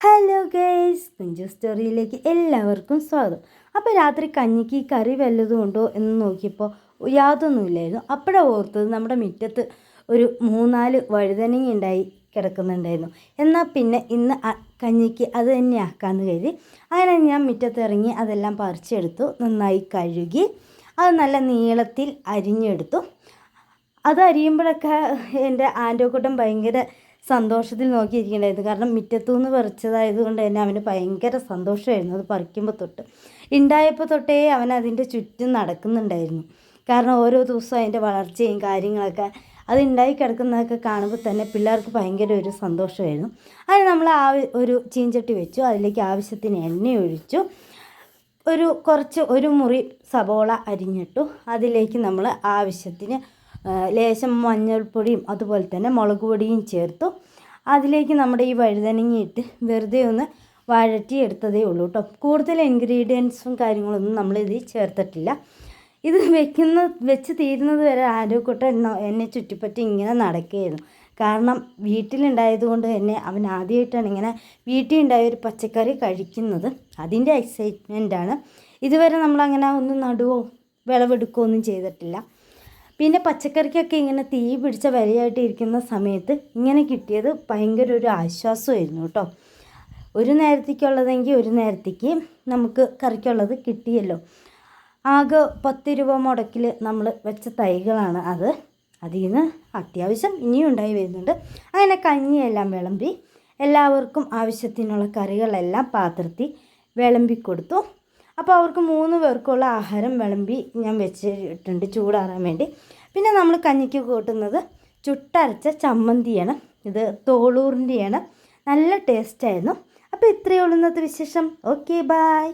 Hello guys Kunju സ്റ്റോറിയിലേക്ക് എല്ലാവർക്കും സ്വാഗതം. അപ്പോൾ രാത്രി കഞ്ഞിക്ക് കറി വല്ലതും ഉണ്ടോ എന്ന് നോക്കിയപ്പോൾ യാതൊന്നുമില്ലായിരുന്നു. അപ്പോഴാണ് ഓർത്തത് നമ്മുടെ മുറ്റത്ത് ഒരു മൂന്നാൽ വഴുതനങ്ങ ഉണ്ടായി കിടക്കുന്നുണ്ടായിരുന്നു. എന്നാൽ പിന്നെ ഇന്ന് കഞ്ഞിക്ക് അത് തന്നെ ആക്കാമെന്ന് കരുതി. അങ്ങനെ ഞാൻ മുറ്റത്ത് ഇറങ്ങി അതെല്ലാം പറിച്ചെടുത്തു നന്നായി കഴുകി അത് നല്ല നീളത്തിൽ അരിഞ്ഞെടുത്തു. അത് അരിയുമ്പോഴൊക്കെ എന്റെ ആന്റോക്കൂട്ടം ഭയങ്കര സന്തോഷത്തിൽ നോക്കിയിരിക്കേണ്ടായിരുന്നു കാരണം മുറ്റത്തുനിന്ന് പറിച്ചതായത് കൊണ്ട് തന്നെ അവന് ഭയങ്കര സന്തോഷമായിരുന്നു അത് പറിക്കുമ്പോൾ തൊട്ട്. ഉണ്ടായപ്പോൾ തൊട്ടേ അവൻ അതിന്റെ ചുറ്റും നടക്കുന്നുണ്ടായിരുന്നു. കാരണം ഓരോ ദിവസവും അതിന്റെ വളർച്ചയും കാര്യങ്ങളൊക്കെ അത് ഉണ്ടായി കിടക്കുന്നതൊക്കെ കാണുമ്പോൾ തന്നെ പിള്ളേർക്ക് ഭയങ്കര ഒരു സന്തോഷമായിരുന്നു. അത് നമ്മൾ ആ ഒരു ചീഞ്ചട്ടി വെച്ചു അതിലേക്ക് ആവശ്യത്തിന് എണ്ണ ഒഴിച്ചു ഒരു കുറച്ച് ഒരു മുറി സബോള അരിഞ്ഞിട്ടു അതിലേക്ക് നമ്മൾ ആവശ്യത്തിന് ലേശം മഞ്ഞൾപ്പൊടിയും അതുപോലെ തന്നെ മുളക് പൊടിയും ചേർത്തു. അതിലേക്ക് നമ്മുടെ ഈ വഴുതനങ്ങ ഇട്ട് വെറുതെ ഒന്ന് വഴറ്റി എടുത്തതേ ഉള്ളൂ കേട്ടോ കൂടുതൽ ഇൻഗ്രീഡിയൻസും കാര്യങ്ങളൊന്നും നമ്മൾ ഇതിൽ ചേർത്തിട്ടില്ല. ഇത് വെക്കുന്ന വെച്ച് തീരുന്നത് വരെ ആരോഗ്യക്കൊട്ട എന്നെ ചുറ്റിപ്പറ്റി ഇങ്ങനെ നടക്കുകയായിരുന്നു. കാരണം വീട്ടിലുണ്ടായത് കൊണ്ട് തന്നെ അവൻ ആദ്യമായിട്ടാണ് ഇങ്ങനെ വീട്ടിൽ ഉണ്ടായ ഒരു പച്ചക്കറി കഴിക്കുന്നത്. അതിന്റെ എക്സൈറ്റ്മെന്റാണ് ഇതുവരെ നമ്മളങ്ങനെ ഒന്നും നടുവോ വിളവെടുക്കുകയോ ഒന്നും ചെയ്തിട്ടില്ല. പിന്നെ പച്ചക്കറിക്കൊക്കെ ഇങ്ങനെ തീ പിടിച്ച വിലയായിട്ട് ഇരിക്കുന്ന സമയത്ത് ഇങ്ങനെ കിട്ടിയത് ഭയങ്കര ഒരു ആശ്വാസമായിരുന്നു കേട്ടോ. ഒരു നേരത്തേക്കുള്ളതെങ്കിൽ ഒരു നേരത്തേക്ക് നമുക്ക് കറിക്കുള്ളത് കിട്ടിയല്ലോ. ആകെ പത്ത് രൂപ മുടക്കിൽ നമ്മൾ വെച്ച തൈകളാണ് അത്. അതിൽ നിന്ന് അത്യാവശ്യം ഇനിയും ഉണ്ടായി വരുന്നുണ്ട്. അങ്ങനെ കഞ്ഞിയെല്ലാം വിളമ്പി എല്ലാവർക്കും ആവശ്യത്തിനുള്ള കറികളെല്ലാം പാത്രത്തിൽ വിളമ്പി കൊടുത്തു. അപ്പോൾ അവർക്ക് മൂന്ന് പേർക്കുള്ള ആഹാരം വിളമ്പി ഞാൻ വെച്ചിട്ടുണ്ട് ചൂടാറാൻ വേണ്ടി. പിന്നെ നമ്മൾ കഞ്ഞിക്ക് കൂട്ടുന്നത് ചുട്ടരച്ച ചമ്മന്തിയാണ്. ഇത് തോളൂറിന്റെയാണ്. നല്ല ടേസ്റ്റായിരുന്നു അപ്പോൾ ഇത്രയേ ഉള്ളൂ ഇന്നത്തെ വിശേഷം. Okay bye